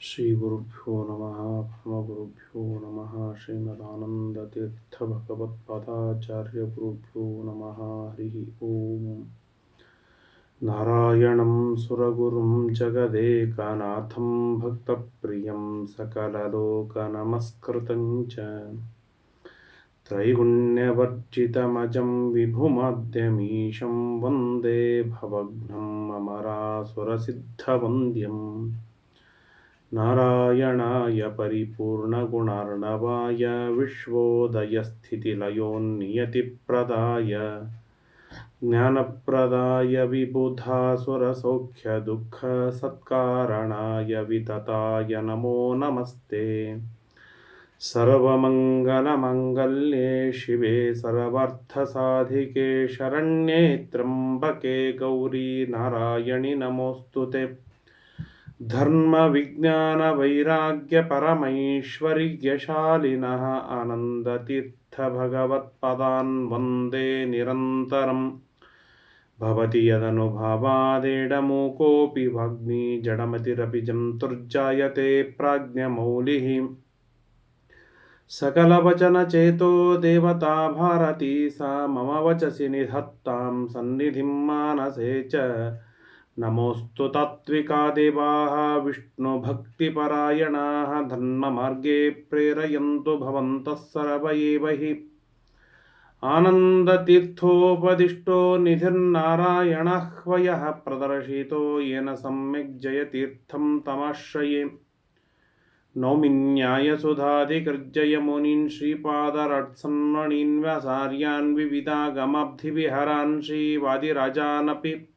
श्रीगुरुभ्यो नमः पमगुरुभ्यो नमः श्रीमदानन्दतीर्थभगवत्पदाचार्यगुरुभ्यो नमः हरिः ॐ नारायणं सुरगुरुं जगदेकनाथं भक्तप्रियं सकललोकनमस्कृतं च। त्रैगुण्यवर्जितमजं विभुमद्यमीशं वन्दे भवघ्नम् अमरासुरसिद्धवन्द्यम्। नारायणाय परिपूर्णगुणार्णवाय विश्वोदयस्थितिलयोन्नियतिप्रदाय ज्ञानप्रदाय विबुधासुरसौख्यदुःखसत्कारणाय वितताय नमो नमस्ते। सर्वमङ्गलमङ्गल्ये शिवे सर्वार्थसाधिके शरण्ये त्र्यम्बके गौरी नारायणि नमोऽस्तु ते धर्मविज्ञानवैराग्यपरमैश्वर्यशालिनः आनन्दतीर्थभगवत्पदान् वन्दे निरन्तरम्। भवति यदनुभावादेडमूकोऽपि वाग्मी जडमतिरपि जन्तुर्जायते प्राज्ञमौलिः। सकलवचनचेतो देवता भारती सा मम वचसि निधत्तां सन्निधिं मानसे च नमोऽस्तु तात्विका देवाः विष्णुभक्तिपरायणाः धर्ममार्गे प्रेरयन्तु भवन्तः सर्व एव हि आनन्दतीर्थोपदिष्टो निधिर्नारायणह्वयः प्रदर्शितो येन सम्यक् जयतीर्थं तमाश्रये। नौमिन्यायसुधाधिकृर्जय मुनीन् श्रीपादरट्सन्मणीन् विविधागमाब्धिविहरान् श्रीवादिराजानपि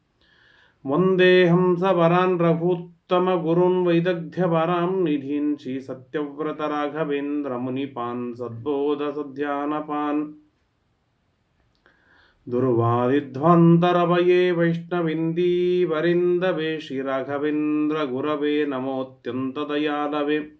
वन्देऽहं सवरान् रघूत्तमगुरून् वैदग्ध्यवरां निधीन् श्रीसत्यव्रतराघवेन्द्रमुनिपान् सद्बोधसध्यानपान्। दुर्वादिध्वान्तरवये वैष्णविन्दीवरिन्दवे श्रीराघवेन्द्रगुरवे नमोऽत्यन्तदयालवे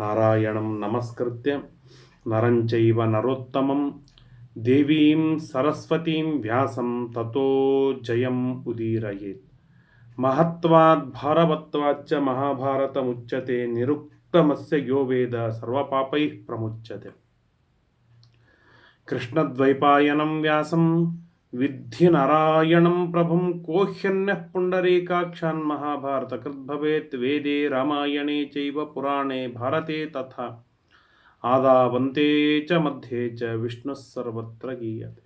नारायणं नमस्कृत्य। नरञ्चैव नरोत्तमं। देवीं सरस्वतीं व्यासं ततो जयम् उदीरयेत्। महत्वात् भारवत्वाच्च महाभारतमुच्यते। निरुक्तमस्य यो वेद सर्वपापैः प्रमुच्यते। कृष्णद्वैपायनं व्यासं ವಿद्धಿ ನಾರಾಯಣಂ ಪ್ರಭುಂ ಕೋಹ್ಯನ್ಯಃ ಪುಂಡರೀಕಾಕ್ಷಾನ್ ಮಹಾಭಾರತ, ಕೃದ್ಭವೇತ್ ವೇದೇ ರಾಮಾಯಣೇ ಚೈವ ಪುರಾಣೇ ಭಾರತೆ ತಥಾ, ಆದಾವಂತೆ ಚ ಮಧ್ಯೆ ಚ ವಿಷ್ಣುಃ ಸರ್ವತ್ರ ಗೀಯತೆ.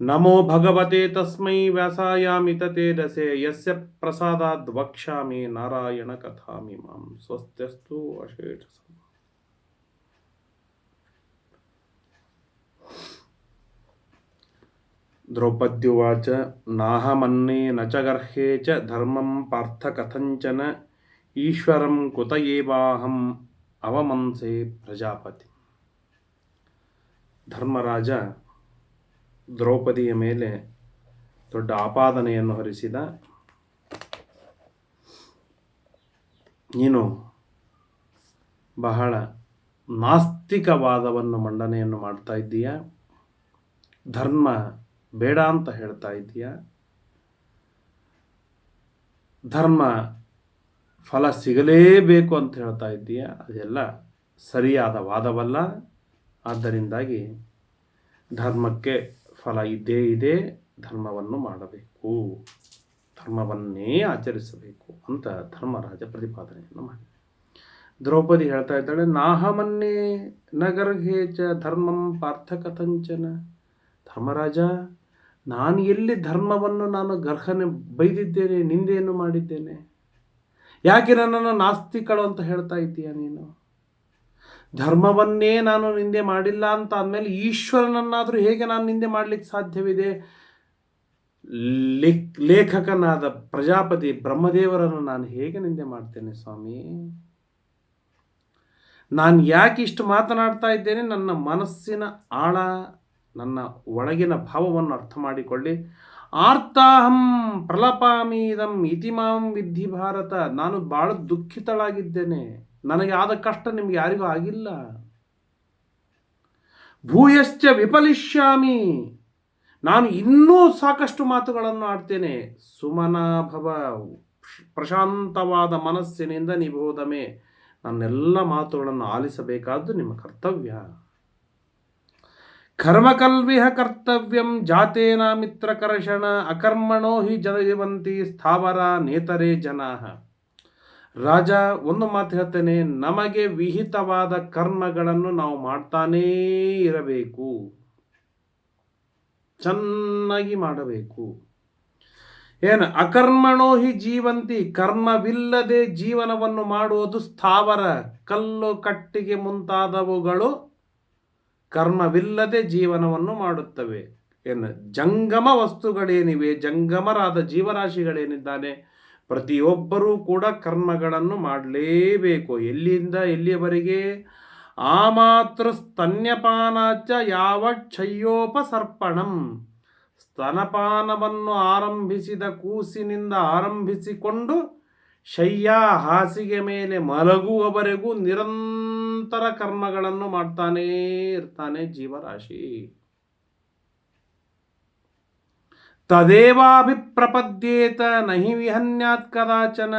ನಮೋ ಭಗವತೆ ತಸ್ಮೈ ವ್ಯಾಸಾಯಾಮಿತ ತೇಜಸೆ ಯಸ್ಯ ಪ್ರಸಾದಾದ್ ವಕ್ಷ್ಯಾಮಿ ನಾರಾಯಣ ಕಥಾಮಿಮಾಂ ಸ್ವಸ್ತ್ಯಸ್ತು ಅಶೇಷ द्रौपद्युवाच नाहमन्ये न च गर्हे च धर्मं पार्थ कथञ्चन ईश्वरं कुत एवाहम् ಅವಮಂಸೆ ಪ್ರಜಾಪತಿ ಧರ್ಮರಾಜ ದ್ರೌಪದಿಯ ಮೇಲೆ ದೊಡ್ಡ ಆಪಾದನೆಯನ್ನು ಹೊರಿಸಿದ ನೀನು ಬಹಳ ನಾಸ್ತಿಕವಾದವನ್ನು ಮಂಡನೆಯನ್ನು ಮಾಡ್ತಾ ಇದ್ದೀಯ ಧರ್ಮ ಬೇಡ ಅಂತ ಹೇಳ್ತಾ ಇದ್ದೀಯ? ಧರ್ಮ ಫಲ ಸಿಗಲೇಬೇಕು ಅಂತ ಹೇಳ್ತಾ ಇದ್ದೀಯ? ಅದೆಲ್ಲ ಸರಿಯಾದ ವಾದವಲ್ಲ. ಆದ್ದರಿಂದಾಗಿ ಧರ್ಮಕ್ಕೆ ಫಲ ಇದ್ದೇ ಇದೆ, ಧರ್ಮವನ್ನು ಮಾಡಬೇಕು, ಧರ್ಮವನ್ನೇ ಆಚರಿಸಬೇಕು ಅಂತ ಧರ್ಮರಾಜ ಪ್ರತಿಪಾದನೆಯನ್ನು ಮಾಡಿ ದ್ರೌಪದಿ ಹೇಳ್ತಾ ಇದ್ದಾಳೆ, ನಾಹಮನ್ನೇ ನಗರ್ಹೇ ಚ ಧರ್ಮಂ ಪಾರ್ಥಕಥಂಚನ ಧರ್ಮರಾಜ ನಾನು ಎಲ್ಲಿ ಧರ್ಮವನ್ನು ನಾನು ಗರ್ಹನೆ ಬೈದಿದ್ದೇನೆ, ನಿಂದೆಯನ್ನು ಮಾಡಿದ್ದೇನೆ? ಯಾಕೆ ನನ್ನನ್ನು ನಾಸ್ತಿಕಳು ಅಂತ ಹೇಳ್ತಾ ಇದ್ದೀಯ ನೀನು? ಧರ್ಮವನ್ನೇ ನಾನು ನಿಂದೆ ಮಾಡಿಲ್ಲ ಅಂತ ಅಂದಮೇಲೆ ಈಶ್ವರನನ್ನಾದರೂ ಹೇಗೆ ನಾನು ನಿಂದೆ ಮಾಡಲಿಕ್ಕೆ ಸಾಧ್ಯವಿದೆ? ಲೇಖ್ ಲೇಖಕನಾದ ಪ್ರಜಾಪತಿ ಬ್ರಹ್ಮದೇವರನ್ನು ನಾನು ಹೇಗೆ ನಿಂದೆ ಮಾಡ್ತೇನೆ ಸ್ವಾಮಿ? ನಾನು ಯಾಕೆ ಇಷ್ಟು ಮಾತನಾಡ್ತಾ ಇದ್ದೇನೆ? ನನ್ನ ಮನಸ್ಸಿನ ಆಳ ನನ್ನ ಒಳಗಿನ ಭಾವವನ್ನು ಅರ್ಥ ಮಾಡಿಕೊಳ್ಳಿ. ಆರ್ತಾಹಂ ಪ್ರಲಪಾಮೀದಂ ಇತಿಮಾಂ ವಿಧಿ ಭಾರತ. ನಾನು ಭಾಳ ದುಃಖಿತಳಾಗಿದ್ದೇನೆ. ನನಗೆ ಆದ ಕಷ್ಟ ನಿಮ್ಗೆ ಯಾರಿಗೂ ಆಗಿಲ್ಲ. ಭೂಯಶ್ಚ ವಿಫಲಿಷ್ಯಾಮಿ. ನಾನು ಇನ್ನೂ ಸಾಕಷ್ಟು ಮಾತುಗಳನ್ನು ಆಡ್ತೇನೆ. ಸುಮನಾಭವ ಪ್ರಶಾಂತವಾದ ಮನಸ್ಸಿನಿಂದ ಹೋದಮೆ ನನ್ನೆಲ್ಲ ಮಾತುಗಳನ್ನು ಆಲಿಸಬೇಕಾದ್ದು ನಿಮ್ಮ ಕರ್ತವ್ಯ. ಕರ್ಮಕಲ್ವಿಹ ಕರ್ತವ್ಯಂ ಜಾತೇನ ಮಿತ್ರಕರ್ಷಣ ಅಕರ್ಮಣೋ ಹಿ ಜನಜೀವಂತಿ ಸ್ಥಾವರ ನೇತರೇ ಜನಾ ರಾಜ, ಒಂದು ಮಾತು ಹೇಳ್ತೇನೆ, ನಮಗೆ ವಿಹಿತವಾದ ಕರ್ಮಗಳನ್ನು ನಾವು ಮಾಡ್ತಾನೇ ಇರಬೇಕು. ಚೆನ್ನಾಗಿ ಮಾಡಬೇಕು. ಏನು, ಅಕರ್ಮಣೋ ಹಿ ಜೀವಂತಿ, ಕರ್ಮವಿಲ್ಲದೆ ಜೀವನವನ್ನು ಮಾಡುವುದು ಸ್ಥಾವರ. ಕಲ್ಲು ಕಟ್ಟಿಗೆ ಮುಂತಾದವುಗಳು ಕರ್ಮವಿಲ್ಲದೆ ಜೀವನವನ್ನು ಮಾಡುತ್ತವೆ ಏನು ಜಂಗಮ ವಸ್ತುಗಳೇನಿವೆ, ಜಂಗಮರಾದ ಜೀವರಾಶಿಗಳೇನಿದ್ದಾನೆ, ಪ್ರತಿಯೊಬ್ಬರೂ ಕೂಡ ಕರ್ಮಗಳನ್ನು ಮಾಡಲೇಬೇಕು. ಎಲ್ಲಿಂದ ಎಲ್ಲಿಯವರೆಗೆ? ಆ ಮಾತೃ ಸ್ತನ್ಯಪಾನಾಚ ಯಾವ ಕ್ಷಯೋಪಸರ್ಪಣಂ ಸ್ತನಪಾನವನ್ನು ಆರಂಭಿಸಿದ ಕೂಸಿನಿಂದ ಆರಂಭಿಸಿಕೊಂಡು ಶಯ್ಯ ಹಾಸಿಗೆ ಮೇಲೆ ಮಲಗುವವರೆಗೂ ನಿರಂತರ ಕರ್ಮಗಳನ್ನು ಮಾಡ್ತಾನೇ ಇರ್ತಾನೆ ಜೀವರಾಶಿ. ತದೇವಾಭಿಪ್ರಪದ್ಯೇತ ನಹಿ ವಿಹನ್ಯಾತ್ ಕದಾಚನ.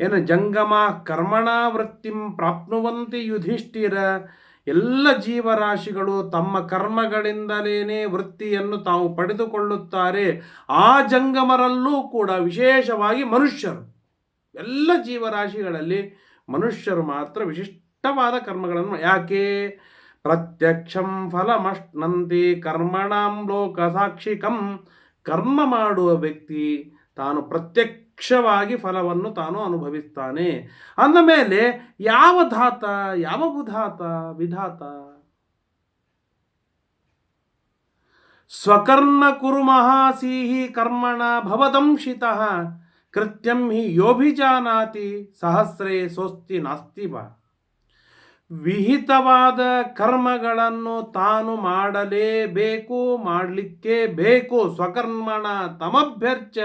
ಏನು ಜಂಗಮ ಕರ್ಮಣ ವೃತ್ತಿಂ ಪ್ರಾಪ್ನುವಂತೆ ಯುಧಿಷ್ಠಿರ. ಎಲ್ಲ ಜೀವರಾಶಿಗಳು ತಮ್ಮ ಕರ್ಮಗಳಿಂದಲೇ ವೃತ್ತಿಯನ್ನು ತಾವು ಪಡೆದುಕೊಳ್ಳುತ್ತಾರೆ. ಆ ಜಂಗಮರಲ್ಲೂ ಕೂಡ ವಿಶೇಷವಾಗಿ ಮನುಷ್ಯರು. ಎಲ್ಲ ಜೀವರಾಶಿಗಳಲ್ಲಿ ಮನುಷ್ಯರು ಮಾತ್ರ ವಿಶಿಷ್ಟವಾದ ಕರ್ಮಗಳನ್ನು ಯಾಕೆ? ಪ್ರತ್ಯಕ್ಷಂ ಫಲಮಷ್ಣಂತಿ ಕರ್ಮಣಾಂ ಲೋಕ ಸಾಕ್ಷಿಕಂ ಕರ್ಮ ಮಾಡುವ ವ್ಯಕ್ತಿ ತಾನು ಪ್ರತ್ಯಕ್ಷವಾಗಿ ಫಲವನ್ನು ತಾನು ಅನುಭವಿಸ್ತಾನೆ. ಅಂದ ಮೇಲೆ ಯಾವ ಧಾತ, ಯಾವ ಬುಧಾತ ವಿಧಾತ? ಸ್ವಕರ್ಣ ಕುರು ಮಹಾಸೀಹಿ ಕರ್ಮಣ ಭವದಂಶಿತ. ಕೃತ್ಯಂ ಹಿ ಯೋಭಿಜಾನಾತಿ ಸಹಸ್ರೇ ಸ್ವಸ್ತಿ ನಾಸ್ತಿ ಬಾ ವಿಹಿತವಾದ ಕರ್ಮಗಳನ್ನು ತಾನು ಮಾಡಲೇಬೇಕು, ಮಾಡಲಿಕ್ಕೆ ಬೇಕು. ಸ್ವಕರ್ಮಣ ತಮಭ್ಯರ್ಚ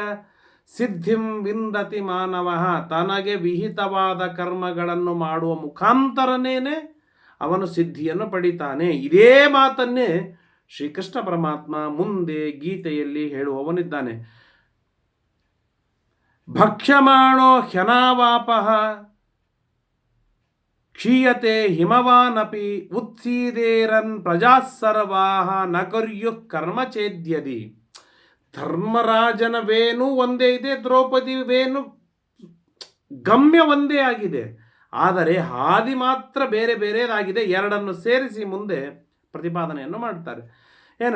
ಸಿದ್ಧಿಂ ವಿಂದತಿ ಮಾನವ. ತನಗೆ ವಿಹಿತವಾದ ಕರ್ಮಗಳನ್ನು ಮಾಡುವ ಮುಖಾಂತರನೇನೆ ಅವನು ಸಿದ್ಧಿಯನ್ನು ಪಡಿತಾನೆ. ಇದೇ ಮಾತನ್ನೇ ಶ್ರೀಕೃಷ್ಣ ಪರಮಾತ್ಮ ಮುಂದೆ ಗೀತೆಯಲ್ಲಿ ಹೇಳುವವನಿದ್ದಾನೆ. ಭಕ್ಷ್ಯಮಾಣೋ ಹ್ಯನಾವಾಪಃ. ಕ್ಷೀಯತೆ ಹಿಮವಾನಪಿ ಉತ್ಸೀದೇರನ್ ಪ್ರಜಾಸರ್ವಾಹ ನ ಕರ್ಯು ಕರ್ಮಚೇದ್ಯದಿ. ಧರ್ಮರಾಜನ ವೇಣು ಒಂದೇ ಇದೆ ದ್ರೌಪದಿ ವೇನು ಗಮ್ಯ ಒಂದೇ ಆಗಿದೆ. ಆದರೆ ಹಾದಿ ಮಾತ್ರ ಬೇರೆ ಬೇರೆದಾಗಿದೆ. ಎರಡನ್ನು ಸೇರಿಸಿ ಮುಂದೆ ಪ್ರತಿಪಾದನೆಯನ್ನು ಮಾಡ್ತಾರೆ. ಏನ,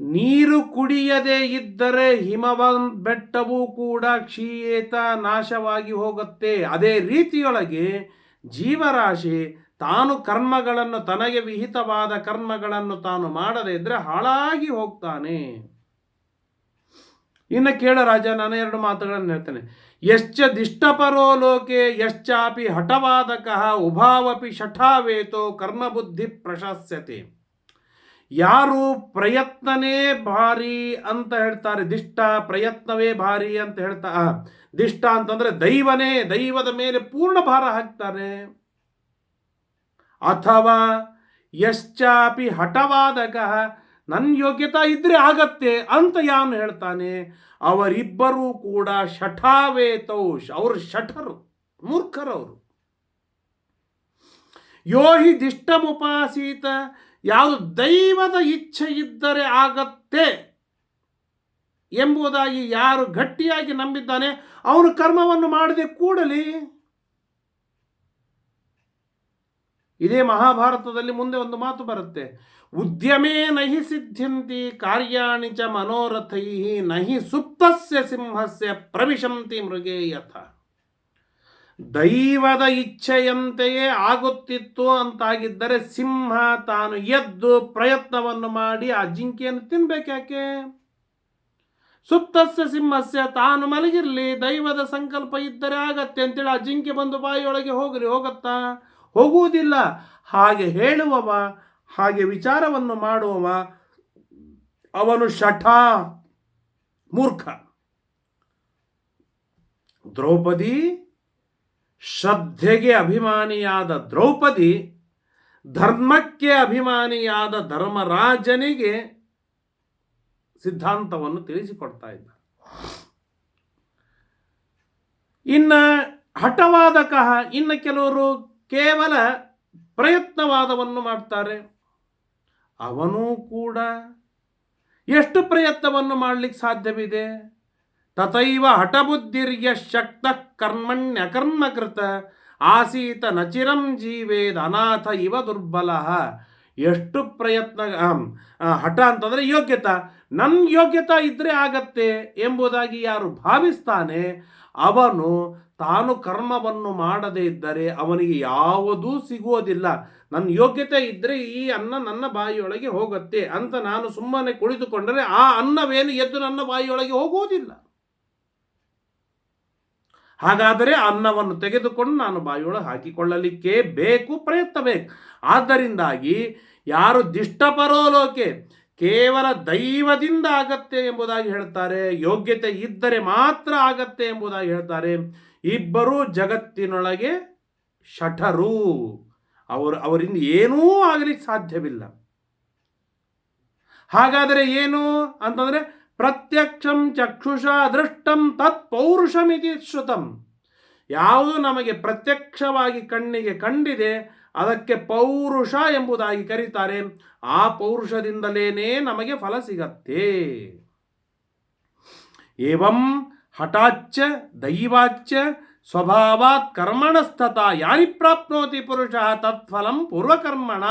ನೀರು ಕುಡಿಯದೇ ಇದ್ದರೆ ಹಿಮವ ಬೆಟ್ಟವೂ ಕೂಡ ಕ್ಷೀಯೇತ ನಾಶವಾಗಿ ಹೋಗುತ್ತೆ. ಅದೇ ರೀತಿಯೊಳಗೆ ಜೀವರಾಶಿ ತಾನು ಕರ್ಮಗಳನ್ನು ತನಗೆ ವಿಹಿತವಾದ ಕರ್ಮಗಳನ್ನು ತಾನು ಮಾಡದೇ ಇದ್ರೆ ಹಾಳಾಗಿ ಹೋಗ್ತಾನೆ. ಇನ್ನು ಕೇಳ ರಾಜ, ನಾನು ಎರಡು ಮಾತುಗಳನ್ನು ಹೇಳ್ತೇನೆ. ಯಶ್ಚ ದಿಷ್ಟಪರೋ ಲೋಕೆ, ಯಶ್ಚಾಪಿ ಹಠವಾದಕಃ, ಉಭಾವಪಿ ಶಠಾವೇತೋ ಕರ್ಮಬುದ್ಧಿ ಪ್ರಶಸ್ಯತೆ. ಯಾರು ಪ್ರಯತ್ನನೇ ಭಾರಿ ಅಂತ ಹೇಳ್ತಾರೆ, ದಿಷ್ಟ ಪ್ರಯತ್ನವೇ ಭಾರಿ ಅಂತ ಹೇಳ್ತಾ ದಿಷ್ಟ ಅಂತಂದ್ರೆ ದೈವನೇ, ದೈವದ ಮೇಲೆ ಪೂರ್ಣ ಭಾರ ಹಾಕ್ತಾರೆ ಅಥವಾ ಯಶ್ಚಾಪಿ ಹಠವಾದಕ ನನ್ನ ಯೋಗ್ಯತಾ ಇದ್ರೆ ಆಗತ್ತೆ ಅಂತ ಯಾನು ಹೇಳ್ತಾನೆ. ಅವರಿಬ್ಬರೂ ಕೂಡ ಶಠಾವೇತೌಷ್ ಅವರು ಶಠರು ಮೂರ್ಖರವರು ಯೋಹಿ ದಿಷ್ಟಮುಪಾಸೀತ ಯಾವ ದೈವದ ಇಚ್ಛೆ ಇದ್ದರೆ ಆಗತ್ತೆ. ಎಂಬುದಾಗಿ ಯಾರು ಗಟ್ಟಿಯಾಗಿ ನಂಬಿದ್ದಾನೆ, ಅವನು ಕರ್ಮವನ್ನು ಮಾಡದೆ ಕೂಡಲಿ ಇದೇ ಮಹಾಭಾರತದಲ್ಲಿ ಮುಂದೆ ಒಂದು ಮಾತು ಬರುತ್ತೆ. ಉದ್ಯಮೇ ನಹಿ ಸಿದ್ಧ್ಯಂತಿ, ಕಾರ್ಯಾಣಿ ಚ ಮನೋರಥೈ, ನಹಿ ಸುಪ್ತಸ್ಯ ಸಿಂಹಸ್ಯ ಪ್ರವಿಶಂತಿ ಮೃಗೇ ಯಥ. ದೈವದ ಇಚ್ಛೆಯಂತೆಯೇ ಆಗುತ್ತಿತ್ತು ಅಂತಾಗಿದ್ದರೆ ಸಿಂಹ ತಾನು ಎದ್ದು ಪ್ರಯತ್ನವನ್ನು ಮಾಡಿ ಆ ಜಿಂಕೆಯನ್ನು ತಿನ್ಬೇಕ್ಯಾಕೆ? ಸುಪ್ತಸ್ಯ ಸಿಂಹಸ್ಯ, ತಾನು ಮಲಗಿರ್ಲಿ, ದೈವದ ಸಂಕಲ್ಪ ಇದ್ದರೆ ಆಗತ್ತೆ ಅಂತೇಳಿ ಆ ಜಿಂಕೆ ಬಂದು ಬಾಯಿಯೊಳಗೆ ಹೋಗ್ರಿ, ಹೋಗುತ್ತಾ? ಹೋಗುವುದಿಲ್ಲ. ಹಾಗೆ ಹೇಳುವವ, ಹಾಗೆ ವಿಚಾರವನ್ನು ಮಾಡುವವ, ಅವನು ಶಠ, ಮೂರ್ಖ. ದ್ರೌಪದಿ ಶ್ರದ್ಧೆಗೆ ಅಭಿಮಾನಿಯಾದ ದ್ರೌಪದಿ, ಧರ್ಮಕ್ಕೆ ಅಭಿಮಾನಿಯಾದ ಧರ್ಮರಾಜನಿಗೆ ಸಿದ್ಧಾಂತವನ್ನು ತಿಳಿಸಿಕೊಡ್ತಾ ಇದ್ದ. ಇನ್ನ ಹಠವಾದಕ ಇನ್ನು ಕೆಲವರು ಕೇವಲ ಪ್ರಯತ್ನವಾದವನ್ನು ಮಾಡ್ತಾರೆ. ಅವನೂ ಕೂಡ ಎಷ್ಟು ಪ್ರಯತ್ನವನ್ನು ಮಾಡಲಿಕ್ಕೆ ಸಾಧ್ಯವಿದೆ? ತಥೈವ ಹಠಬುದ್ಧಿರ್ಯ ಶಕ್ತ ಕರ್ಮಣ್ಯಕರ್ಮಕೃತ ಆಸೀತ ನಚಿರಂ ಜೀವೇದ ಅನಾಥ ಇವ ದುರ್ಬಲ. ಎಷ್ಟು ಪ್ರಯತ್ನ ಹಠ ಅಂತಂದರೆ ಯೋಗ್ಯತಾ. ನನ್ನ ಯೋಗ್ಯತಾ ಇದ್ದರೆ ಆಗತ್ತೆ ಎಂಬುದಾಗಿ ಯಾರು ಭಾವಿಸ್ತಾನೆ, ಅವನು ತಾನು ಕರ್ಮವನ್ನು ಮಾಡದೇ ಇದ್ದರೆ ಅವನಿಗೆ ಯಾವುದೂ ಸಿಗುವುದಿಲ್ಲ. ನನ್ನ ಯೋಗ್ಯತೆ ಇದ್ದರೆ ಈ ಅನ್ನ ನನ್ನ ಬಾಯಿಯೊಳಗೆ ಹೋಗುತ್ತೆ ಅಂತ ನಾನು ಸುಮ್ಮನೆ ಕುಳಿತುಕೊಂಡರೆ ಆ ಅನ್ನವೇನು ಎದ್ದು ನನ್ನ ಬಾಯಿಯೊಳಗೆ ಹೋಗುವುದಿಲ್ಲ. ಹಾಗಾದರೆ ಅನ್ನವನ್ನು ತೆಗೆದುಕೊಂಡು ನಾನು ಬಾಯಿಯೊಳಗೆ ಹಾಕಿಕೊಳ್ಳಲಿಕ್ಕೆ ಬೇಕು, ಪ್ರಯತ್ನ ಬೇಕು. ಆದ್ದರಿಂದಾಗಿ ಯಾರು ದಿಷ್ಟಪರೋಲೋಕೆ ಕೇವಲ ದೈವದಿಂದ ಆಗತ್ತೆ ಎಂಬುದಾಗಿ ಹೇಳ್ತಾರೆ, ಯೋಗ್ಯತೆ ಇದ್ದರೆ ಮಾತ್ರ ಆಗತ್ತೆ ಎಂಬುದಾಗಿ ಹೇಳ್ತಾರೆ. ಇಬ್ಬರೂ ಜಗತ್ತಿನೊಳಗೆ ಶಠರು ಅವರು, ಅವರಿಂದ ಏನೂ ಆಗಲಿಕ್ಕೆ ಸಾಧ್ಯವಿಲ್ಲ. ಹಾಗಾದರೆ ಏನು ಅಂತಂದರೆ, ಪ್ರತ್ಯಕ್ಷಂ ಚಕ್ಷುಷ ದೃಷ್ಟಂ ತತ್ ಪೌರುಷಮಿತಿ ಶ್ರುತಂ. ಯಾವುದು ನಮಗೆ ಪ್ರತ್ಯಕ್ಷವಾಗಿ ಕಣ್ಣಿಗೆ ಕಂಡಿದೆ ಅದಕ್ಕೆ ಪೌರುಷ ಎಂಬುದಾಗಿ ಕರೀತಾರೆ. ಆ ಪೌರುಷದಿಂದಲೇನೇ ನಮಗೆ ಫಲ ಸಿಗತ್ತೆ. ಏವಂ ಹಠಾಚ್ಚ ದೈವಾಚ್ಯ ಸ್ವಭಾವಾತ್ ಕರ್ಮಣಸ್ಥತ ಯಾರಿ ಪ್ರಾಪ್ನೋತಿ ಪುರುಷ ತತ್ಫಲಂ ಪೂರ್ವಕರ್ಮಣ.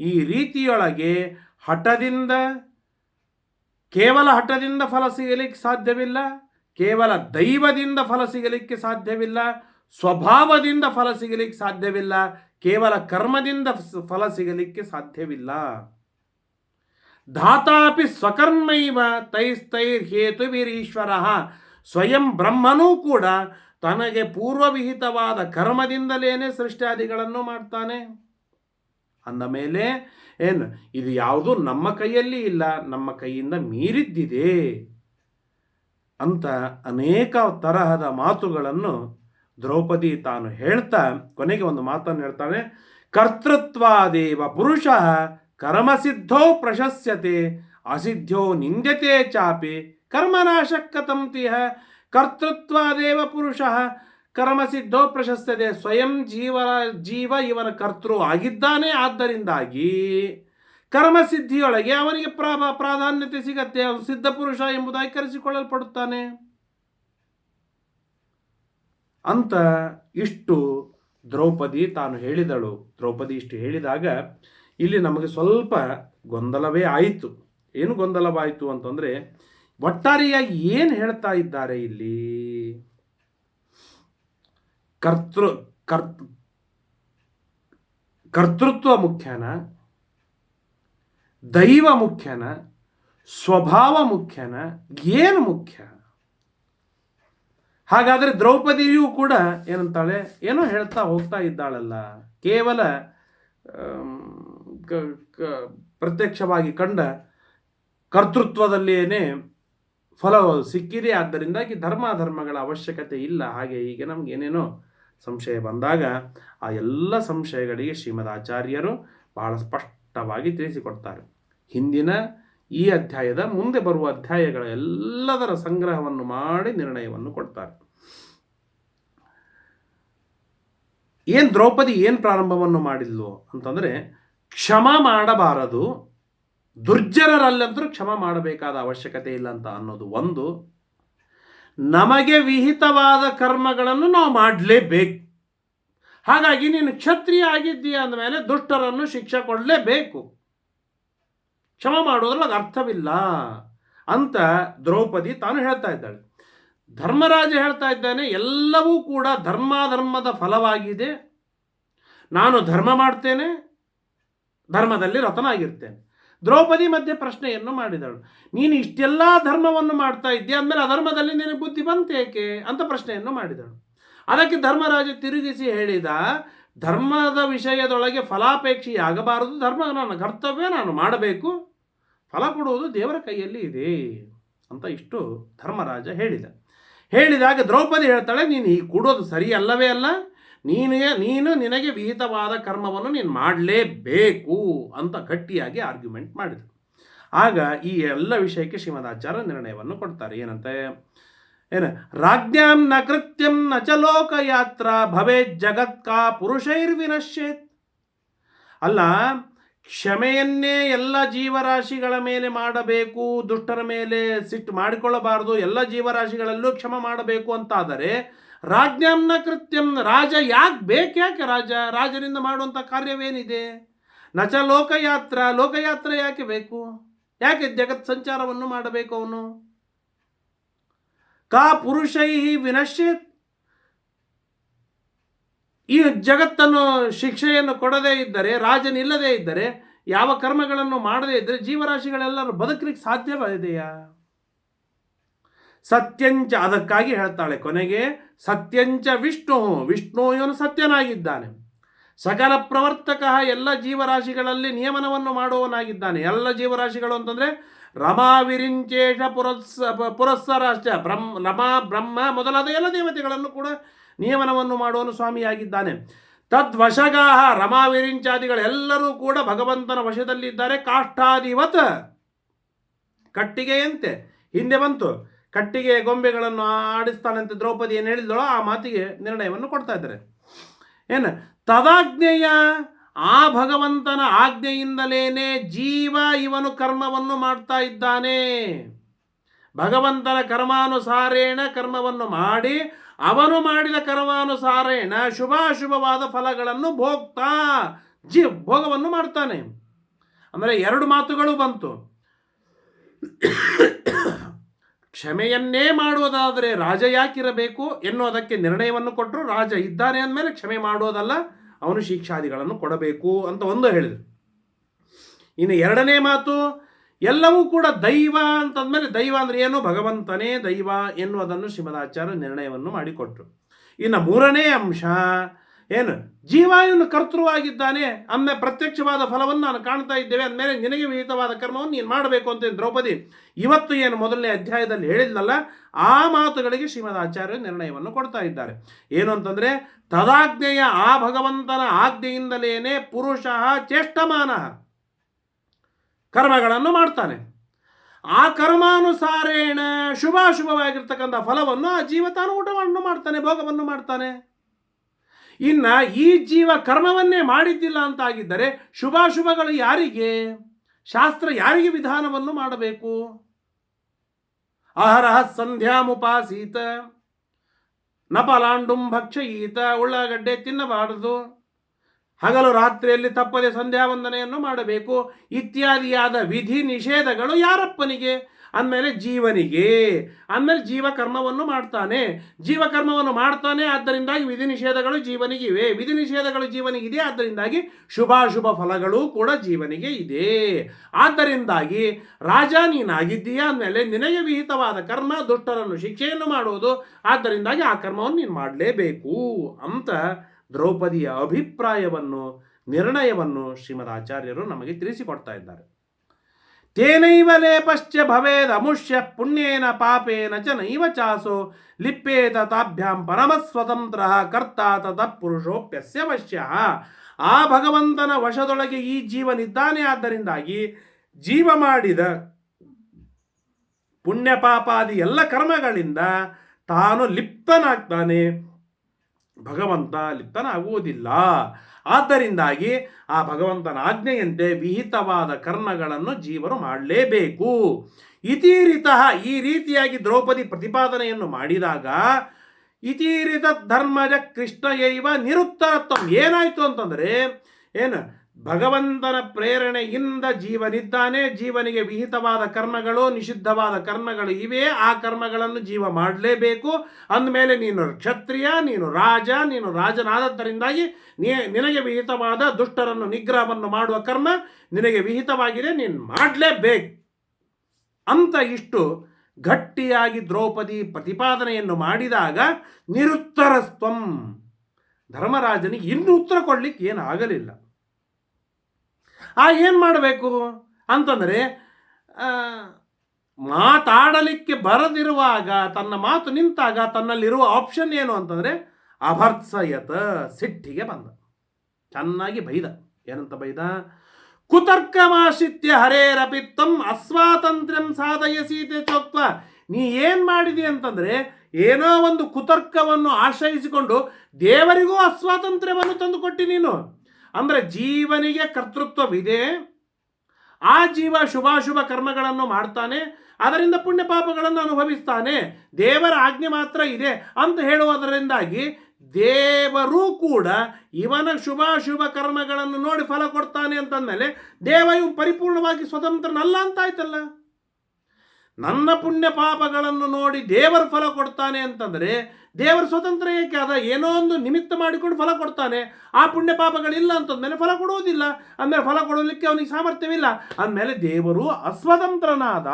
ಈ ರೀತಿಯೊಳಗೆ ಹಠದಿಂದ, ಕೇವಲ ಹಠದಿಂದ ಫಲ ಸಿಗಲಿಕ್ಕೆ ಸಾಧ್ಯವಿಲ್ಲ, ಕೇವಲ ದೈವದಿಂದ ಫಲ ಸಿಗಲಿಕ್ಕೆ ಸಾಧ್ಯವಿಲ್ಲ, ಸ್ವಭಾವದಿಂದ ಫಲ ಸಿಗಲಿಕ್ಕೆ ಸಾಧ್ಯವಿಲ್ಲ ಕೇವಲ ಕರ್ಮದಿಂದ ಫಲ ಸಿಗಲಿಕ್ಕೆ ಸಾಧ್ಯವಿಲ್ಲ. ಧಾತಾಪಿ ಸ್ವಕರ್ಮೈವ ತೈಸ್ತೈರ್ ಹೇತುವಿರೀಶ್ವರ. ಸ್ವಯಂ ಬ್ರಹ್ಮನೂ ಕೂಡ ತನಗೆ ಪೂರ್ವವಿಹಿತವಾದ ಕರ್ಮದಿಂದಲೇನೆ ಸೃಷ್ಟ್ಯಾದಿಗಳನ್ನು ಮಾಡ್ತಾನೆ. ಅಂದ ಮೇಲೆ, ಏನು, ಇದು ಯಾವುದು ನಮ್ಮ ಕೈಯಲ್ಲಿ ಇಲ್ಲ, ನಮ್ಮ ಕೈಯಿಂದ ಮೀರಿದ್ದಿದೆ ಅಂತ ಅನೇಕ ತರಹದ ಮಾತುಗಳನ್ನು ದ್ರೌಪದಿ ತಾನು ಹೇಳ್ತಾ ಕೊನೆಗೆ ಒಂದು ಮಾತನ್ನು ಹೇಳ್ತಾನೆ, ಕರ್ತೃತ್ವಾದೇವ ಪುರುಷ ಕರ್ಮಸಿದ್ಧೋ ಪ್ರಶಸ್ಯತೆ, ಅಸಿದ್ಧೋ ನಿಂದ್ಯತೆ ಚಾಪಿ ಕರ್ಮನಾಶಕ್ಕತಂತಿಹ ಕರ್ತೃತ್ವಾದೇವ ಪುರುಷ ಕರ್ಮಸಿದ್ಧೋ ಪ್ರಶಸ್ತದೆ ಸ್ವಯಂ ಜೀವ ಜೀವ ಇವನ ಕರ್ತೃ ಆಗಿದ್ದಾನೆ, ಆದ್ದರಿಂದಾಗಿ ಕರ್ಮಸಿದ್ಧಿಯೊಳಗೆ ಅವನಿಗೆ ಪ್ರಾ ಪ್ರಾಧಾನ್ಯತೆ ಸಿಗತ್ತೆ ಅವನು ಸಿದ್ಧ ಪುರುಷ ಎಂಬುದಾಗಿ ಕರೆಸಿಕೊಳ್ಳಲ್ಪಡುತ್ತಾನೆ. ಅಂತ ಇಷ್ಟು ದ್ರೌಪದಿ ತಾನು ಹೇಳಿದಳು. ದ್ರೌಪದಿ ಇಷ್ಟು ಹೇಳಿದಾಗ ಇಲ್ಲಿ ನಮಗೆ ಸ್ವಲ್ಪ ಗೊಂದಲವೇ ಆಯಿತು. ಏನು ಗೊಂದಲವಾಯಿತು ಅಂತಂದರೆ ಒಟ್ಟಾರೆಯಾಗಿ ಏನು ಹೇಳ್ತಾ ಇದ್ದಾರೆ ಇಲ್ಲಿ? ಕರ್ತೃ, ಕರ್ತ್, ಕರ್ತೃತ್ವ ಮುಖ್ಯನ, ದೈವ ಮುಖ್ಯನ, ಸ್ವಭಾವ ಮುಖ್ಯನ, ಏನು ಮುಖ್ಯ? ಹಾಗಾದರೆ ದ್ರೌಪದಿಯೂ ಕೂಡ ಏನಂತಾಳೆ? ಏನೋ ಹೇಳ್ತಾ ಹೋಗ್ತಾ ಇದ್ದಾಳಲ್ಲ. ಕೇವಲ ಪ್ರತ್ಯಕ್ಷವಾಗಿ ಕಂಡ ಕರ್ತೃತ್ವದಲ್ಲಿಯೇ ಫಲ ಸಿಕ್ಕಿದೆ. ಆದ್ದರಿಂದಾಗಿ ಧರ್ಮ ಧರ್ಮಗಳ ಅವಶ್ಯಕತೆ ಇಲ್ಲ. ಹಾಗೆ ಈಗ ನಮ್ಗೆ ಏನೇನೋ ಸಂಶಯ ಬಂದಾಗ ಆ ಎಲ್ಲ ಸಂಶಯಗಳಿಗೆ ಶ್ರೀಮದ್ ಆಚಾರ್ಯರು ಬಹಳ ಸ್ಪಷ್ಟವಾಗಿ ತಿಳಿಸಿಕೊಡ್ತಾರೆ. ಹಿಂದಿನ ಈ ಅಧ್ಯಾಯದ ಮುಂದೆ ಬರುವ ಅಧ್ಯಾಯಗಳ ಎಲ್ಲದರ ಸಂಗ್ರಹವನ್ನು ಮಾಡಿ ನಿರ್ಣಯವನ್ನು ಕೊಡ್ತಾರೆ. ಏನು ದ್ರೌಪದಿ ಏನು ಪ್ರಾರಂಭವನ್ನು ಮಾಡಿದ್ಲು ಅಂತಂದರೆ, ಕ್ಷಮ ಮಾಡಬಾರದು ದುರ್ಜನರಲ್ಲಂತರೂ ಕ್ಷಮ ಮಾಡಬೇಕಾದ ಅವಶ್ಯಕತೆ ಇಲ್ಲ ಅಂತ ಅನ್ನೋದು ಒಂದು. ನಮಗೆ ವಿಹಿತವಾದ ಕರ್ಮಗಳನ್ನು ನಾವು ಮಾಡಲೇಬೇಕು. ಹಾಗಾಗಿ ನೀನು ಕ್ಷತ್ರಿಯ ಆಗಿದ್ದೀಯ ಅಂದಮೇಲೆ ದುಷ್ಟರನ್ನು ಶಿಕ್ಷೆ ಕೊಡಲೇಬೇಕು. ಕ್ಷಮ ಮಾಡೋದ್ರಲ್ಲಿ ಅರ್ಥವಿಲ್ಲ ಅಂತ ದ್ರೌಪದಿ ತಾನು ಹೇಳ್ತಾ ಇದ್ದಾಳೆ. ಧರ್ಮರಾಜ ಹೇಳ್ತಾ ಇದ್ದಾನೆ, ಎಲ್ಲವೂ ಕೂಡ ಧರ್ಮಾಧರ್ಮದ ಫಲವಾಗಿದೆ. ನಾನು ಧರ್ಮ ಮಾಡ್ತೇನೆ, ಧರ್ಮದಲ್ಲಿ ರತನಾಗಿರ್ತೇನೆ. ದ್ರೌಪದಿ ಮಧ್ಯೆ ಪ್ರಶ್ನೆಯನ್ನು ಮಾಡಿದಳು. ನೀನು ಇಷ್ಟೆಲ್ಲ ಧರ್ಮವನ್ನು ಮಾಡ್ತಾ ಇದ್ದೀಯ, ಅಂದಮೇಲೆ ಅಧರ್ಮದಲ್ಲಿ ನಿನಗೆ ಬುದ್ಧಿ ಬಂತೇಕೆ ಅಂತ ಪ್ರಶ್ನೆಯನ್ನು ಮಾಡಿದಳು. ಅದಕ್ಕೆ ಧರ್ಮರಾಜ ತಿರುಗಿಸಿ ಹೇಳಿದ, ಧರ್ಮದ ವಿಷಯದೊಳಗೆ ಫಲಾಪೇಕ್ಷೆಯಾಗಬಾರದು, ಧರ್ಮ ನನ್ನ ಕರ್ತವ್ಯ, ನಾನು ಮಾಡಬೇಕು. ಫಲ ಕೊಡುವುದು ದೇವರ ಕೈಯಲ್ಲಿ ಇದೆ ಅಂತ ಇಷ್ಟು ಧರ್ಮರಾಜ ಹೇಳಿದ. ಹೇಳಿದಾಗ ದ್ರೌಪದಿ ಹೇಳ್ತಾಳೆ, ನೀನು ಈ ಕೂಡೋದು ಸರಿಯಲ್ಲವೇ ಅಲ್ಲ, ನೀನೇ, ನೀನು ನಿನಗೆ ವಿಹಿತವಾದ ಕರ್ಮವನ್ನು ನೀನು ಮಾಡಲೇಬೇಕು ಅಂತ ಗಟ್ಟಿಯಾಗಿ ಆರ್ಗ್ಯುಮೆಂಟ್ ಮಾಡಿದರು ಆಗ ಈ ಎಲ್ಲ ವಿಷಯಕ್ಕೆ ಶ್ರೀಮದಾಚಾರ್ಯ ನಿರ್ಣಯವನ್ನು ಕೊಡ್ತಾರೆ. ಏನಂತೆ? ಏನ? ರಾಜ್ಞಾಂ ನ ಕೃತ್ಯಂ ನ ಚ ಲೋಕಯಾತ್ರ ಭವೇತ್ ಜಗತ್ಕಾ ಪುರುಷೈರ್ವಿನಶ್ಯೇತ್ ಅಲ್ಲ ಕ್ಷಮೆಯನ್ನೇ ಎಲ್ಲ ಜೀವರಾಶಿಗಳ ಮೇಲೆ ಮಾಡಬೇಕು, ದುಷ್ಟರ ಮೇಲೆ ಸಿಟ್ಟು ಮಾಡಿಕೊಳ್ಳಬಾರದು, ಎಲ್ಲ ಜೀವರಾಶಿಗಳಲ್ಲೂ ಕ್ಷಮ ಮಾಡಬೇಕು ಅಂತಾದರೆ ರಾಜ್ಞಾಂನ ಕೃತ್ಯಂ ರಾಜ ಯಾಕೆ ಬೇಕ್ಯಾಕೆ ರಾಜ? ರಾಜರಿಂದ ಮಾಡುವಂಥ ಕಾರ್ಯವೇನಿದೆ? ನಚ ಲೋಕಯಾತ್ರ, ಲೋಕಯಾತ್ರೆ ಯಾಕೆ ಬೇಕು? ಯಾಕೆ ಜಗತ್ ಸಂಚಾರವನ್ನು ಮಾಡಬೇಕು ಅವನು? ಕಾ ಪುರುಷೈ ವಿನಶ್ಯೇತ್ ಈ ಜಗತ್ತನ್ನು ಶಿಕ್ಷೆಯನ್ನು ಕೊಡದೇ ಇದ್ದರೆ, ರಾಜನಿಲ್ಲದೇ ಇದ್ದರೆ, ಯಾವ ಕರ್ಮಗಳನ್ನು ಮಾಡದೇ ಇದ್ದರೆ ಜೀವರಾಶಿಗಳೆಲ್ಲರೂ ಬದುಕಲಿಕ್ಕೆ ಸಾಧ್ಯವಿದೆಯಾ ಸತ್ಯಂಚ ಅದಕ್ಕಾಗಿ ಹೇಳ್ತಾಳೆ ಕೊನೆಗೆ, ಸತ್ಯಂಚ ವಿಷ್ಣು ವಿಷ್ಣು ಇವನು ಸತ್ಯನಾಗಿದ್ದಾನೆ. ಸಕಲ ಪ್ರವರ್ತಕ ಎಲ್ಲ ಜೀವರಾಶಿಗಳಲ್ಲಿ ನಿಯಮನವನ್ನು ಮಾಡುವವನಾಗಿದ್ದಾನೆ. ಎಲ್ಲ ಜೀವರಾಶಿಗಳು ಅಂತಂದರೆ ರಮಾ, ವಿರಿಂಚೇಶ ಪುರಸ್ಸ ಪುರಸ್ಸರಾಶ್ಚ ಬ್ರಹ್ಮ, ರಮಾ, ಬ್ರಹ್ಮ ಮೊದಲಾದ ಎಲ್ಲ ದೇವತೆಗಳನ್ನು ಕೂಡ ನಿಯಮನವನ್ನು ಮಾಡುವನು ಸ್ವಾಮಿಯಾಗಿದ್ದಾನೆ. ತದ್ವಶಗಾಹ ರಮಾವಿರಿಂಚಾದಿಗಳೆಲ್ಲರೂ ಕೂಡ ಭಗವಂತನ ವಶದಲ್ಲಿದ್ದಾರೆ ಕಾಷ್ಠಾಧಿವತ್ ಕಟ್ಟಿಗೆಯಂತೆ. ಹಿಂದೆ ಬಂತು. ಕಟ್ಟಿಗೆ ಗೊಂಬೆಗಳನ್ನು ಆಡಿಸ್ತಾನಂತೆ ದ್ರೌಪದಿ ಏನು ಹೇಳಿದಳೋ ಆ ಮಾತಿಗೆ ನಿರ್ಣಯವನ್ನು ಕೊಡ್ತಾ ಇದ್ದಾರೆ. ಏನು? ತದಾಜ್ಞೆಯ ಆ ಭಗವಂತನ ಆಜ್ಞೆಯಿಂದಲೇನೆ ಜೀವ ಇವನು ಕರ್ಮವನ್ನು ಮಾಡ್ತಾ ಇದ್ದಾನೆ. ಭಗವಂತನ ಕರ್ಮಾನುಸಾರೇಣ ಕರ್ಮವನ್ನು ಮಾಡಿ ಅವನು ಮಾಡಿದ ಕರ್ಮಾನುಸಾರೇಣ ಶುಭಾಶುಭವಾದ ಫಲಗಳನ್ನು ಭೋಗ್ತಾ ಜೀ ಭೋಗವನ್ನು ಮಾಡ್ತಾನೆ. ಅಂದರೆ ಎರಡು ಮಾತುಗಳು ಬಂತು. ಕ್ಷಮೆಯನ್ನೇ ಮಾಡುವುದಾದರೆ ರಾಜ ಯಾಕಿರಬೇಕು ಎನ್ನುವುದಕ್ಕೆ ನಿರ್ಣಯವನ್ನು ಕೊಟ್ಟರು ರಾಜ ಇದ್ದಾನೆ ಅಂದಮೇಲೆ ಕ್ಷಮೆ ಮಾಡುವುದಲ್ಲ, ಅವನು ಶಿಕ್ಷಾದಿಗಳನ್ನು ಕೊಡಬೇಕು ಅಂತ ಒಂದು ಹೇಳಿದರು. ಇನ್ನು ಎರಡನೇ ಮಾತು ಎಲ್ಲವೂ ಕೂಡ ದೈವ ಅಂತಂದಮೇಲೆ ದೈವ ಅಂದರೆ ಏನು? ಭಗವಂತನೇ ದೈವ ಎನ್ನುವುದನ್ನು ಶ್ರೀಮದಾಚಾರ್ಯ ನಿರ್ಣಯವನ್ನು ಮಾಡಿಕೊಟ್ರು. ಇನ್ನು ಮೂರನೇ ಅಂಶ, ಏನು? ಜೀವ ಇವನು ಕರ್ತೃವಾಗಿದ್ದಾನೆ ಅಂದ ಪ್ರತ್ಯಕ್ಷವಾದ ಫಲವನ್ನು ನಾನು ಕಾಣ್ತಾ ಇದ್ದೇವೆ. ಅಂದಮೇಲೆ ನಿನಗೆ ವಿಹಿತವಾದ ಕರ್ಮವನ್ನು ನೀನು ಮಾಡಬೇಕು ಅಂತ ದ್ರೌಪದಿ ಇವತ್ತು ಏನು ಮೊದಲನೇ ಅಧ್ಯಾಯದಲ್ಲಿ ಹೇಳಿದ್ನಲ್ಲ, ಆ ಮಾತುಗಳಿಗೆ ಶ್ರೀಮದ್ ಆಚಾರ್ಯ ನಿರ್ಣಯವನ್ನು ಕೊಡ್ತಾ ಇದ್ದಾರೆ. ಏನು ಅಂತಂದರೆ, ತದಾಜ್ಞೆಯ ಆ ಭಗವಂತನ ಆಜ್ಞೆಯಿಂದಲೇನೆ ಪುರುಷ ಚೇಷ್ಟಮಾನ. ಕರ್ಮಗಳನ್ನು ಮಾಡ್ತಾನೆ. ಆ ಕರ್ಮಾನುಸಾರೇಣ ಶುಭಾಶುಭವಾಗಿರ್ತಕ್ಕಂಥ ಫಲವನ್ನು ಆ ಜೀವ ತಾನು ಊಟವನ್ನು ಮಾಡ್ತಾನೆ, ಭೋಗವನ್ನು ಮಾಡ್ತಾನೆ. ಇನ್ನ ಈ ಜೀವ ಕರ್ಮವನ್ನೇ ಮಾಡಿದ್ದಿಲ್ಲ ಅಂತಾಗಿದ್ದರೆ ಶುಭಾಶುಭಗಳು ಯಾರಿಗೆ? ಶಾಸ್ತ್ರ ಯಾರಿಗೆ ವಿಧಾನವನ್ನು ಮಾಡಬೇಕು? ಅಹರಹ ಸಂಧ್ಯಾಮುಪಾಸೀತ ನಪಲಾಂಡುಂ ಭಕ್ಷಯೀತ ಉಳ್ಳಾಗಡ್ಡೆ ತಿನ್ನಬಾರದು. ಹಗಲು ರಾತ್ರಿಯಲ್ಲಿ ತಪ್ಪದೆ ಸಂಧ್ಯಾ ವಂದನೆಯನ್ನು ಮಾಡಬೇಕು. ಇತ್ಯಾದಿಯಾದ ವಿಧಿ ನಿಷೇಧಗಳು ಯಾರಪ್ಪನಿಗೆ? ಅಂದಮೇಲೆ ಜೀವನಿಗೆ. ಅಂದಮೇಲೆ ಜೀವಕರ್ಮವನ್ನು ಮಾಡ್ತಾನೆ. ಜೀವಕರ್ಮವನ್ನು ಮಾಡ್ತಾನೆ, ಆದ್ದರಿಂದಾಗಿ ವಿಧಿ ನಿಷೇಧಗಳು ಜೀವನಿಗೆ ಇವೆ ವಿಧಿ ನಿಷೇಧಗಳು ಜೀವನಿಗಿದೆ, ಆದ್ದರಿಂದಾಗಿ ಶುಭಾಶುಭ ಫಲಗಳು ಕೂಡ ಜೀವನಿಗೆ ಇದೆ. ಆದ್ದರಿಂದಾಗಿ ರಾಜ ನೀನಾಗಿದ್ದೀಯಾ? ಅಂದಮೇಲೆ ನಿನಗೆ ವಿಹಿತವಾದ ಕರ್ಮ, ದುಷ್ಟರನ್ನು ಶಿಕ್ಷೆಯನ್ನು ಮಾಡುವುದು, ಆದ್ದರಿಂದಾಗಿ ಆ ಕರ್ಮವನ್ನು ನೀನು ಮಾಡಲೇಬೇಕು. ಅಂತ ದ್ರೌಪದಿಯ ಅಭಿಪ್ರಾಯವನ್ನು, ನಿರ್ಣಯವನ್ನು ಶ್ರೀಮದ್ ಆಚಾರ್ಯರು ನಮಗೆ ತಿಳಿಸಿಕೊಡ್ತಾ ಇದ್ದಾರೆ. ತೇನೈವ ಲೇಪಶ್ಚ ಭವೇದ ಅಮುಷ್ಯ ಪುಣ್ಯೇನ ಪಾಪೇನ ಚ ನೈವ ಚಾಸೋ ಲಿಪ್ಪೇತ ತಾಭ್ಯಾಂ ಪರಮಸ್ವತಂತ್ರ ಕರ್ತ ತದ ಪುರುಷೋಪ್ಯಸ್ಯ ವಶ್ಯ. ಆ ಭಗವಂತನ ವಶದೊಳಗೆ ಈ ಜೀವನಿದ್ದಾನೆ. ಆದ್ದರಿಂದಾಗಿ ಜೀವ ಮಾಡಿದ ಪುಣ್ಯ ಪಾಪಾದಿ ಎಲ್ಲ ಕರ್ಮಗಳಿಂದ ತಾನು ಲಿಪ್ತನಾಗ್ತಾನೆ. ಭಗವಂತ ಲಿಪ್ತನಾಗುವುದಿಲ್ಲ ಆದ್ದರಿಂದಾಗಿ ಆ ಭಗವಂತನ ಆಜ್ಞೆಯಂತೆ ವಿಹಿತವಾದ ಕರ್ಮಗಳನ್ನು ಜೀವರು ಮಾಡಲೇಬೇಕು. ಇತಿರಿತಃ ಈ ರೀತಿಯಾಗಿ ದ್ರೌಪದಿ ಪ್ರತಿಪಾದನೆಯನ್ನು ಮಾಡಿದಾಗ, ಇತೀರಿತ ಧರ್ಮಜ ಕೃಷ್ಣಯೈವ ನಿರುತ್ತರತ್ವ ಏನಾಯಿತು ಅಂತಂದರೆ, ಏನು ಭಗವಂತನ ಪ್ರೇರಣೆಯಿಂದ ಜೀವನಿದ್ದಾನೆ, ಜೀವನಿಗೆ ವಿಹಿತವಾದ ಕರ್ಮಗಳು, ನಿಷಿದ್ಧವಾದ ಕರ್ಮಗಳು ಇವೆ, ಆ ಕರ್ಮಗಳನ್ನು ಜೀವ ಮಾಡಲೇಬೇಕು. ಅಂದಮೇಲೆ ನೀನು ಕ್ಷತ್ರಿಯ, ನೀನು ರಾಜ, ನೀನು ರಾಜನಾದದ್ದರಿಂದಾಗಿ ನಿನಗೆ ವಿಹಿತವಾದ ದುಷ್ಟರನ್ನು ನಿಗ್ರಹವನ್ನು ಮಾಡುವ ಕರ್ಮ ನಿನಗೆ ವಿಹಿತವಾಗಿದೆ, ನೀನು ಮಾಡಲೇಬೇಕು. ಅಂತ ಇಷ್ಟು ಗಟ್ಟಿಯಾಗಿ ದ್ರೌಪದಿ ಪ್ರತಿಪಾದನೆಯನ್ನು ಮಾಡಿದಾಗ ನಿರುತ್ತರಸ್ತ್ವಂ ಧರ್ಮರಾಜನಿಗೆ ಇನ್ನೂ ಉತ್ತರ ಕೊಡ್ಲಿಕ್ಕೆ ಏನು ಆಗಲಿಲ್ಲ ಆ ಏನು ಮಾಡಬೇಕು ಅಂತಂದರೆ ಮಾತಾಡಲಿಕ್ಕೆ ಬರದಿರುವಾಗ, ತನ್ನ ಮಾತು ನಿಂತಾಗ ತನ್ನಲ್ಲಿರುವ ಆಪ್ಷನ್ ಏನು ಅಂತಂದರೆ, ಅಭರ್ತ್ಸಯತ ಸಿಟ್ಟಿಗೆ ಬಂದ. ಚೆನ್ನಾಗಿ ಬೈದ. ಏನಂತ ಬೈದ? ಕುತರ್ಕಮಾಶಿತ್ಯ ಹರೇರಪಿತ್ತಂ ಅಸ್ವಾತಂತ್ರ್ಯಂ ಸಾಧಯಸೀತೆ ಚೋತ್ವ ನೀ ಏನು ಮಾಡಿದಿ ಅಂತಂದರೆ, ಏನೋ ಒಂದು ಕುತರ್ಕವನ್ನು ಆಶ್ರಯಿಸಿಕೊಂಡು ದೇವರಿಗೂ ಅಸ್ವಾತಂತ್ರ್ಯವನ್ನು ತಂದುಕೊಟ್ಟಿ ನೀನು. ಅಂದರೆ ಜೀವನಿಗೆ ಕರ್ತೃತ್ವವಿದೆ, ಆ ಜೀವ ಶುಭಾಶುಭ ಕರ್ಮಗಳನ್ನು ಮಾಡ್ತಾನೆ, ಅದರಿಂದ ಪುಣ್ಯ ಪಾಪಗಳನ್ನು ಅನುಭವಿಸ್ತಾನೆ, ದೇವರ ಆಜ್ಞೆ ಮಾತ್ರ ಇದೆ ಅಂತ ಹೇಳುವುದರಿಂದಾಗಿ ದೇವರೂ ಕೂಡ ಇವನ ಶುಭಾಶುಭ ಕರ್ಮಗಳನ್ನು ನೋಡಿ ಫಲ ಕೊಡ್ತಾನೆ ಅಂತಂದಮೇಲೆ ದೇವ ಇವು ಪರಿಪೂರ್ಣವಾಗಿ ಸ್ವತಂತ್ರನಲ್ಲ ಅಂತಾಯ್ತಲ್ಲ. ನನ್ನ ಪುಣ್ಯ ಪಾಪಗಳನ್ನು ನೋಡಿ ದೇವರು ಫಲ ಕೊಡ್ತಾನೆ ಅಂತಂದರೆ ದೇವರು ಸ್ವತಂತ್ರ ಏಕೆ ಅದ ಏನೋ ಒಂದು ನಿಮಿತ್ತ ಮಾಡಿಕೊಂಡು ಫಲ ಕೊಡ್ತಾನೆ. ಆ ಪುಣ್ಯ ಪಾಪಗಳಿಲ್ಲ ಅಂತಂದ್ಮೇಲೆ ಫಲ ಕೊಡುವುದಿಲ್ಲ. ಅಂದಮೇಲೆ ಫಲ ಕೊಡಲಿಕ್ಕೆ ಅವನಿಗೆ ಸಾಮರ್ಥ್ಯವಿಲ್ಲ. ಅಂದಮೇಲೆ ದೇವರು ಅಸ್ವತಂತ್ರನಾದ.